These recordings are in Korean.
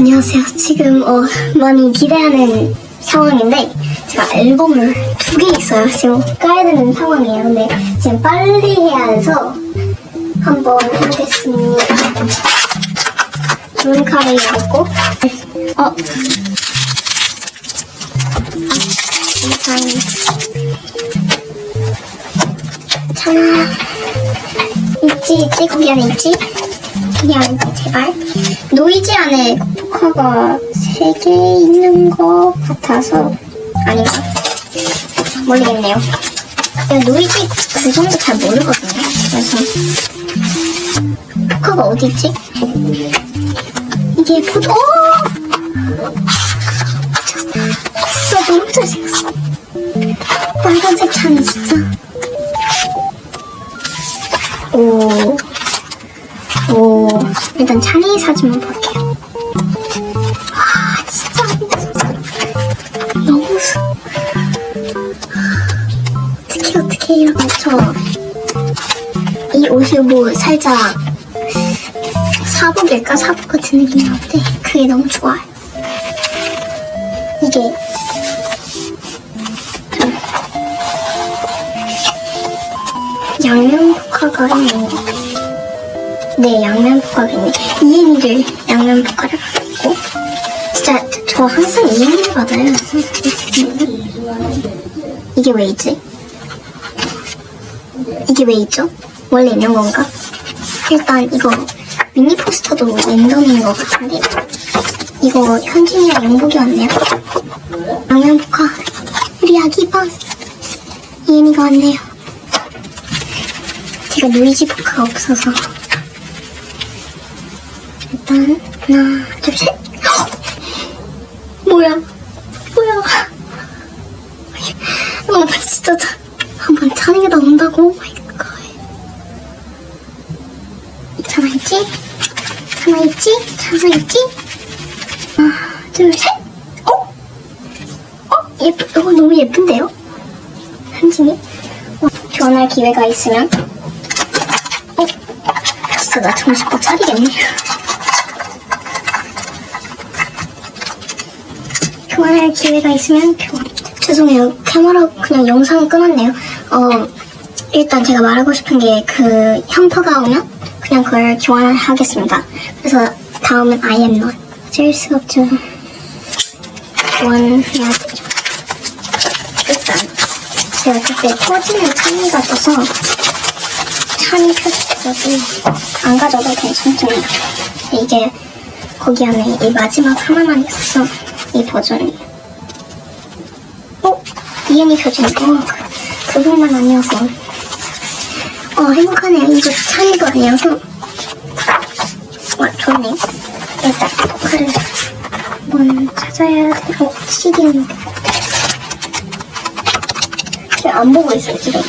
안녕하세요. 지금 어, 많이 기대하는 상황인데 제가 앨범을 두 개 있어요. 지금 까야 되는 상황이에요. 근데 지금 빨리 해야 해서 한번 해보겠습니다. 룬카를 열었고 어 일단 참 있지 있지 거기 안에 있지 거기 안에 있지 제발 노이즈 안에 포카가 세 개 있는 것 같아서 아닌가? 모르겠네요. 노이즈 그 정도 잘 모르거든요. 그래서 포카가 어디 있지? 이게 포도 오! 진짜 너무 잘생겼어 빨간색 차는 진짜. 오, 오, 일단 찬이 사진만 볼게요. 옷이 뭐 살짝 사복일까 사복 같은 느낌이 나는데 그게 너무 좋아요. 이게 양면 거. 네, 양면 있네. 이엔이를 양면 포카를 받았고. 진짜 저 항상 이엔이를 받아요. 이게 왜 있지? 이게 왜 있죠? 원래 있는 건가? 일단 이거 미니 포스터도 랜덤인 것 같은데 이거 현진이랑 영복이 왔네요. 포카 우리 아기 방 이엔이가 왔네요. 제가 노이즈 포카가 없어서 일단 하나 둘셋 뭐야 차나 있지 하나 둘 셋 어? 어? 예쁘 이거 너무 예쁜데요? 현진이 어, 교환할 기회가 있으면 어? 진짜 나 정신 못 차리겠네. 교환할 기회가 있으면 교환. 죄송해요. 카메라 그냥 영상을 끊었네요. 어, 일단 제가 말하고 싶은 게그 현퍼가 오면 그냥 그걸 교환하겠습니다. 그래서 다음은 I am not. 어쩔 수 없죠. 교환해야 되죠. 일단 제가 그때 터지는 찬이가 떠서 찬이 표시해가지고 안 가져도 괜찮습니다. 이게 거기 안에 이 마지막 하나만 있어서 이 버전이 어? 이엔이 표준 어, 그, 그 부분만 아니어서 어 행복하네요. 이거 찬이도 아니어서 와 좋네요. 일단 포카를 한번 찾아야 돼. 어 CD는 안 보고 있어요 지금.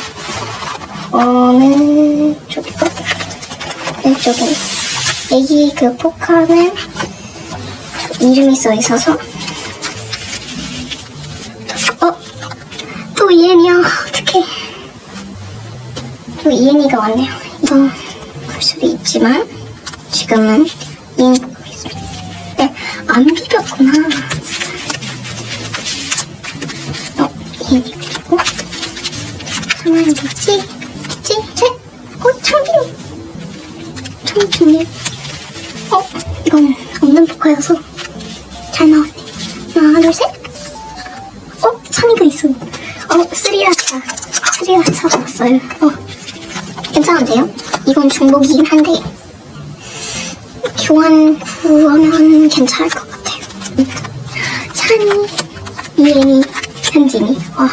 어느 쪽이고 왼쪽에 여기 그 포카는 이름이 써 있어서 어? 또 이엔이야 어떡해 또 이엔이가 왔네요 이거 볼 수도 있지만 지금은 이 안 비볐구나 어, 이엔이 그리고 상황이? 있지? 쟤? 어, 참기름 참기름 어, 이건 없는 포카여서 잘 나왔네 하나, 둘, 셋 어, 찬이가 있어 어, 스리라차 스리라차 왔어요 어, 괜찮은데요? 이건 중복이긴 한데 교환 후하면 괜찮을 것 같아요 찬이, 이엔이, 현진이 와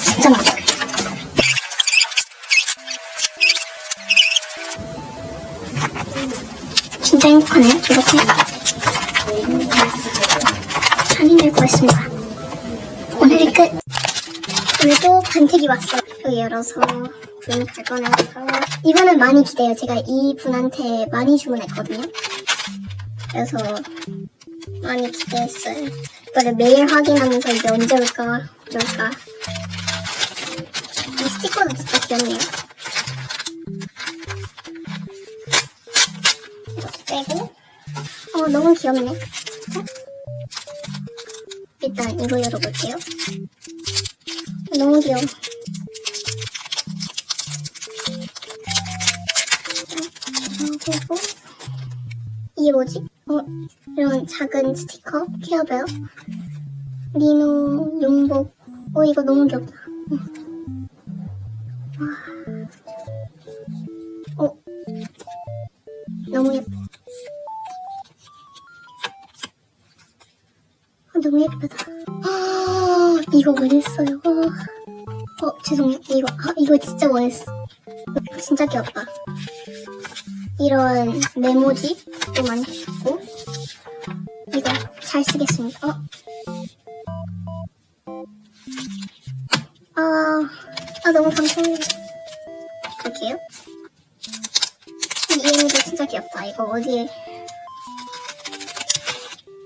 진짜 많아. 진짜 행복하네요. 이렇게 찬이 낼 거였습니다. 오늘이 끝. 오늘도 반택이 왔어요. 열어서 분갈 거네요. 이거는 많이 기대요. 제가 이 분한테 많이 주문했거든요. 그래서 많이 기대했어요. 이거를 매일 확인하면서 이제 언제 올까, 어쩔까. 이 스티커도 진짜 귀엽네요. 어, 너무 귀엽네. 어? 일단 이거 열어볼게요. 너무 귀여워. 이게 뭐지? 어, 이런 작은 스티커, 케어벨, 리노 용복. 어, 이거 너무 귀엽다. 응. 와. 어, 너무 예뻐. 아, 너무 예쁘다. 아, 이거 원했어요. 어, 죄송해요. 이거, 아, 이거 진짜 원했어. 진짜 귀엽다. 이런 메모지 도 많이 주셨고, 이거 잘 쓰겠습니다. 어. 아, 아, 너무. 이렇게요? 이 얘네도 진짜 귀엽다. 이거 어디에.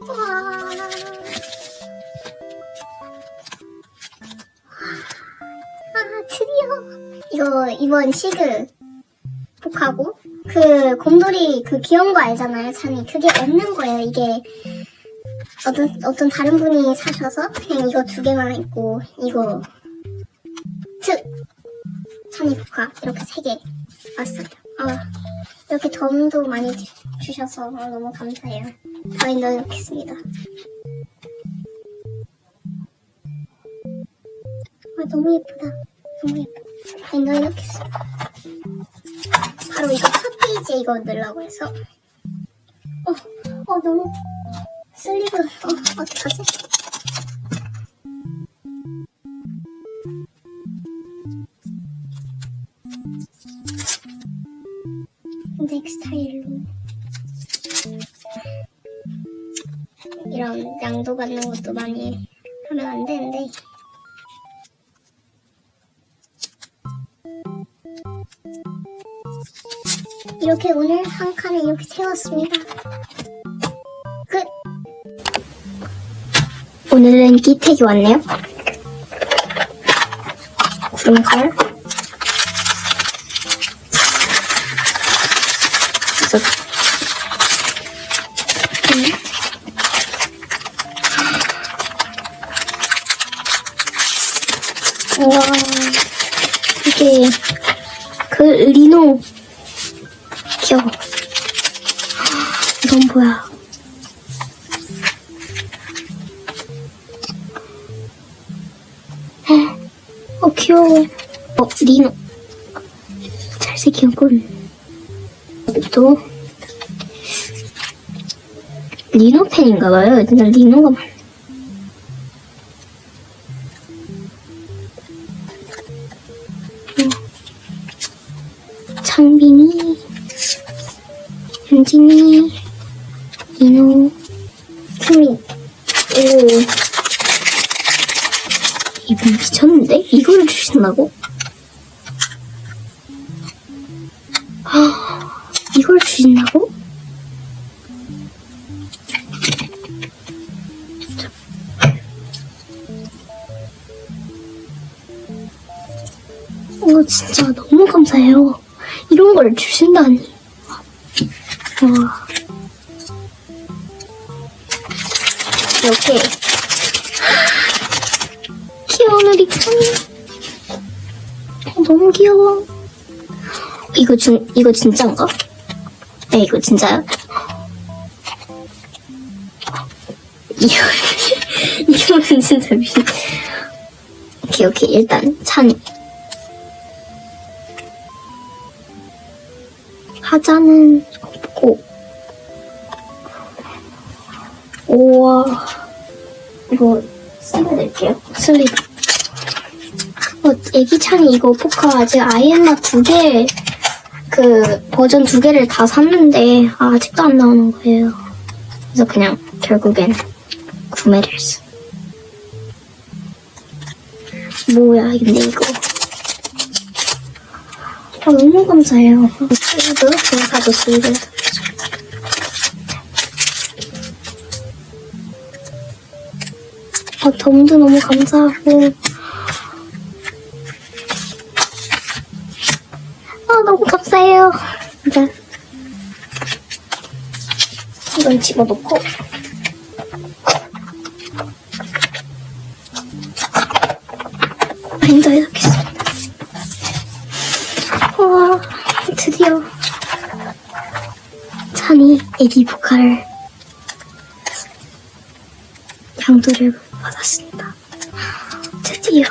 와. 아, 드디어. 이거 이번 시그 복하고 그 곰돌이 그 귀여운 거 알잖아요, 찬이. 그게 없는 거예요. 이게 어떤 어떤 다른 분이 사셔서 그냥 이거 두 개만 있고 이거 특 찬이 복화 이렇게 세 개 왔어요. 아 이렇게 덤도 많이 주- 주셔서 아, 너무 감사해요. 저희 넣어놓겠습니다. 아 너무 예쁘다. 너무 예뻐. 저희 넣어놓겠습니다. 바로 이거 첫 페이지에 이거 넣으려고 해서. 어, 어 너무 슬리브. 어 어떡하지? 넥 스타일로. 이런 양도 받는 것도 많이 하면 안 되는데 이렇게 오늘 한 칸을 이렇게 채웠습니다. 끝. 오늘은 기택이 왔네요. 구름칼. 그래서 우와 이게 그 리노. 귀여워. 이건 뭐야? 어 귀여워. 어 리노. 잘생긴 꾼 또? 리노 팬인가봐요. 일단 리노가 많 창빈이, 현진이, 이노, 수민. 오. 이분 미쳤는데? 이거를 주신다고? 아, 이걸 주신다고? 오, 진짜 너무 감사해요. 이런 걸 주신다니. 와. 이렇게. 귀여운 우리. 어, 너무 귀여워. 이거 중, 이거 진짜인가? 네, 이거 진짜요? 이거, 이거는 진짜 미 오케이, 오케이. 일단, 찬이. 하자는 없고. 우와. 이거 슬립 낼게요. 슬립 어 애기 찬이 이거 포카 아직 아이엠마 두개 그 버전 두 개를 다 샀는데 아, 아직도 안 나오는 거예요. 그래서 그냥 결국엔 구매를 했어. 뭐야 근데 이거 아, 너무 감사해요. 동사도 쓰고. 아, 덤도 너무 감사하고. 아, 너무 감사해요. 진짜. 이건 집어넣고 바인더 애기 보컬을 양도를 받았습니다. 드디어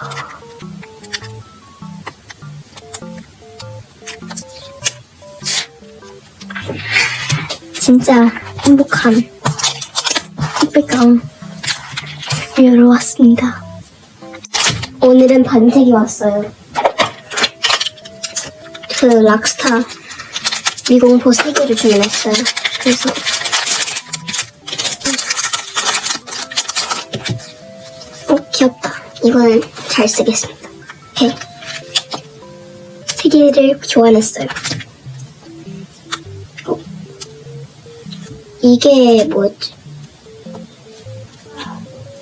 진짜 행복한 택배감 여러 왔습니다. 오늘은 반색이 왔어요. 그 락스타 미공포 3개를 주문했어요. 그래서 어 귀엽다. 이거는 잘 쓰겠습니다. 오케이. 세 개를 교환했어요. 어, 이게 뭐였지?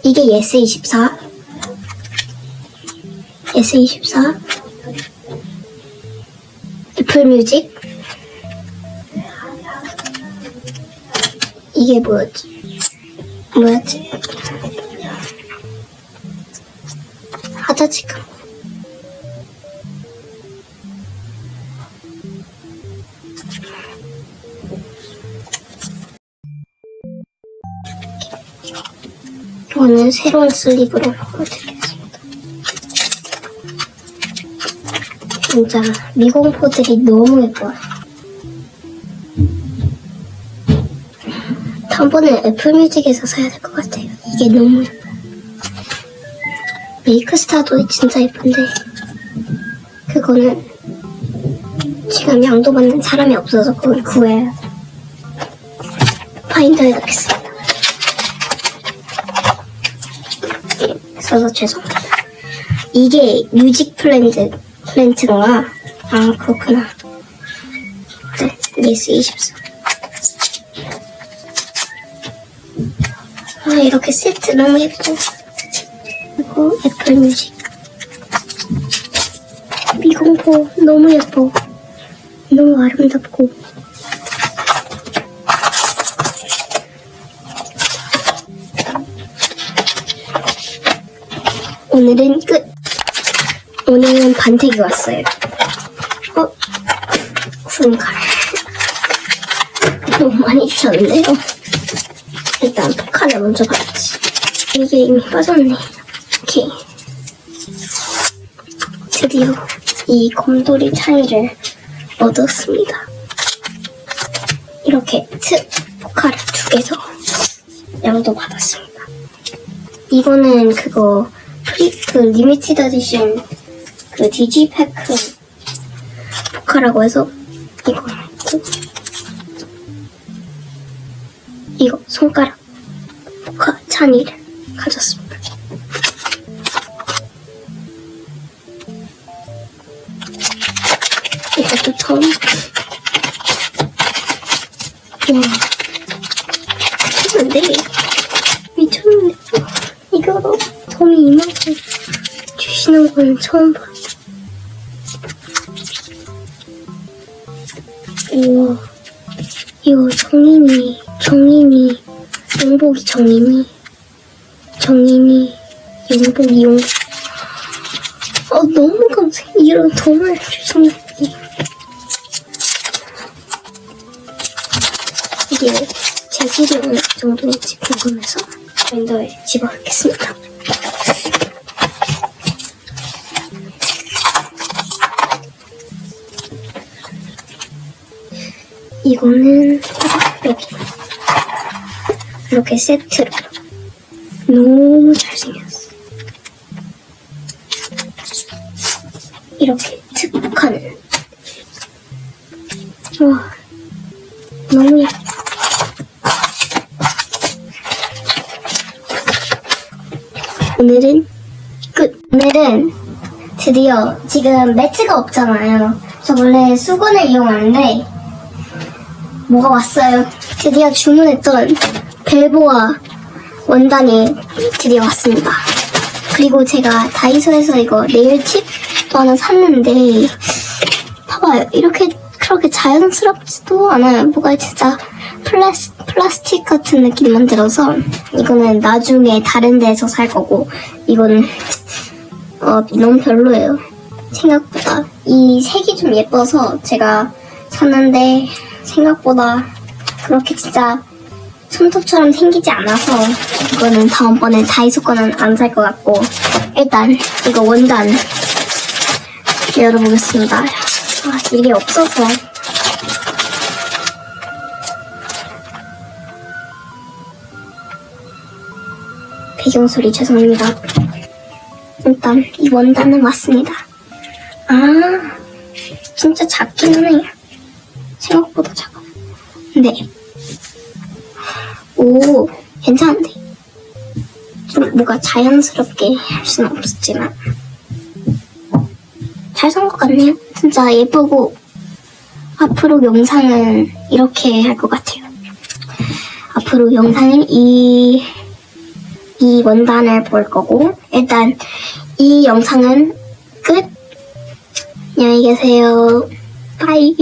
이게 예스24 예스24 애플뮤직 이게 뭐였지? 뭐였지? 하자 지금 이거는 새로운 슬립으로 바꿔드리겠습니다. 진짜 미공포들이 너무 예뻐요. 다음번에 애플뮤직에서 사야 될 것 같아요. 이게 너무 예뻐요. 메이크스타도 진짜 예쁜데 그거는 지금 양도 받는 사람이 없어서 그걸 구해야 돼. 파인더에 넣겠습니다. 써서 죄송합니다. 이게 뮤직 플랜트, 플랜트인가? 아, 그렇구나. 네, 예스 24. 아, 이렇게 세트 너무 예뻐. 그리고 애플 뮤직. 미공포 너무 예뻐. 너무 아름답고. 오늘은 끝. 오늘은 반택이 왔어요. 어? 군갈. 너무 많이 주셨는데요. 일단 포카를 먼저 받았지. 이게 이미 빠졌네. 오케이. 드디어 이 곰돌이 차이를 얻었습니다. 이렇게 트 포카를 두개더 양도 받았습니다. 이거는 그거 프리 그 리미티드 에디션 그 디지패크 포카라고 해서 이거 있고 이거 손가락 포카 찬이를 가졌습니다. 이것도 처음 와 미쳤는데 미쳤는데 이거 톰이 이만큼 주시는 건 처음 봐. 우와, 이거 정인이, 용복이 정인이, 정인이, 용복 이 용. 어, 너무 감사해. 이런 톰을 주시니. 이게 재질이 어느 정도인지 궁금해서 밴더에 집어넣겠습니다. 이거는 여기 이렇게 세트로 너무 잘생겼어. 이렇게 특하는 와 너무 예뻐. 오늘은 끝. 오늘은 드디어 지금 매트가 없잖아요. 저 원래 수건을 이용하는데 뭐가 왔어요. 드디어 주문했던 벨보아 원단이 드디어 왔습니다. 그리고 제가 다이소에서 이거 네일칩도 하나 샀는데 봐봐요. 이렇게 그렇게 자연스럽지도 않아요. 뭐가 진짜 플라스, 플라스틱 같은 느낌만 들어서 이거는 나중에 다른 데서 살 거고 이거는 어, 너무 별로예요. 생각보다 이 색이 좀 예뻐서 제가 샀는데 생각보다 그렇게 진짜 손톱처럼 생기지 않아서 이거는 다음번에 다이소 거는 안 살 것 같고 일단 이거 원단 열어보겠습니다. 아, 이게 없어서 배경 소리 죄송합니다. 일단 이 원단은 왔습니다. 아 진짜 작기는 해요. 생각보다 작아. 근데 오 괜찮은데 좀 뭔가 자연스럽게 할 수는 없었지만 잘 산 것 같네요. 진짜 예쁘고 앞으로 영상은 이렇게 할 것 같아요. 앞으로 영상은 이, 이 원단을 볼 거고, 일단 이 영상은 끝! 안녕히 계세요. 바이.